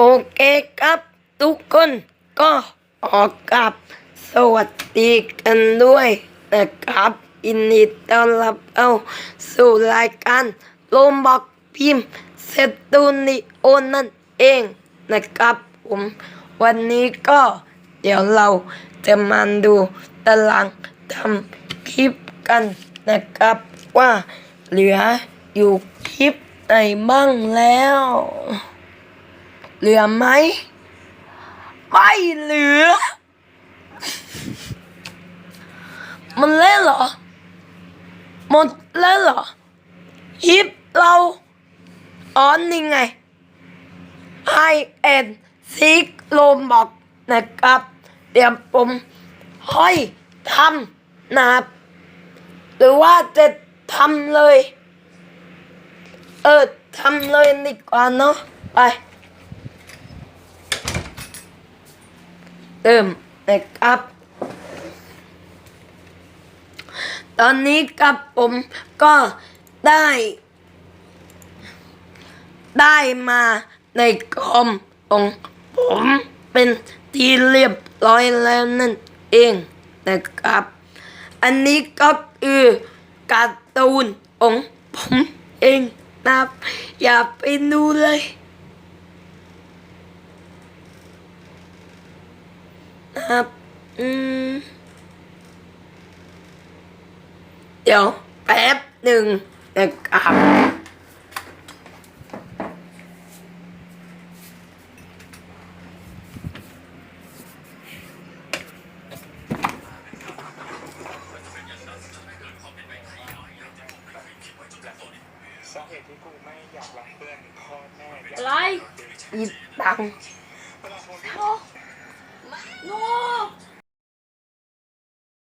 โอเคครับทุกคนก็ออกกับสวัสดีกันด้วยนะครับยินดีต้อนรับเอาสู่รายการโลมบอกพิมพ์เซตูนิโอนั่นเองนะครับผมวันนี้ก็เดี๋ยวเราจะมาดูตารางทำคลิปกันนะครับว่าเหลืออยู่คลิปไหนบ้างแล้ว เหลือไหมไม่เหลือ มันเล่นเหรอ หมดแล้วเหรอฮิปเราออนี่ไงไอเอ็นซิกโลมบอกนะครับเดี๋ยวผมห้อยทำนะครับหรือว่าจะทำเลย เออทำเลยดีกว่าเนาะไป เริ่มนะครับ ตอนนี้กับผมก็ได้ ได้มาในคอมของผมเป็นที่เรียบร้อยแล้วนั่นเองนะครับ อันนี้ก็คือการ์ตูนของผมเองนะครับ อย่าไปดูเลย นะ ครับ อืม เดี๋ยว แป๊บหนึ่งนะครับสาเหตุที่กูไม่อยากรักเพื่อนพ่อแม่อยากอะไรอีตัง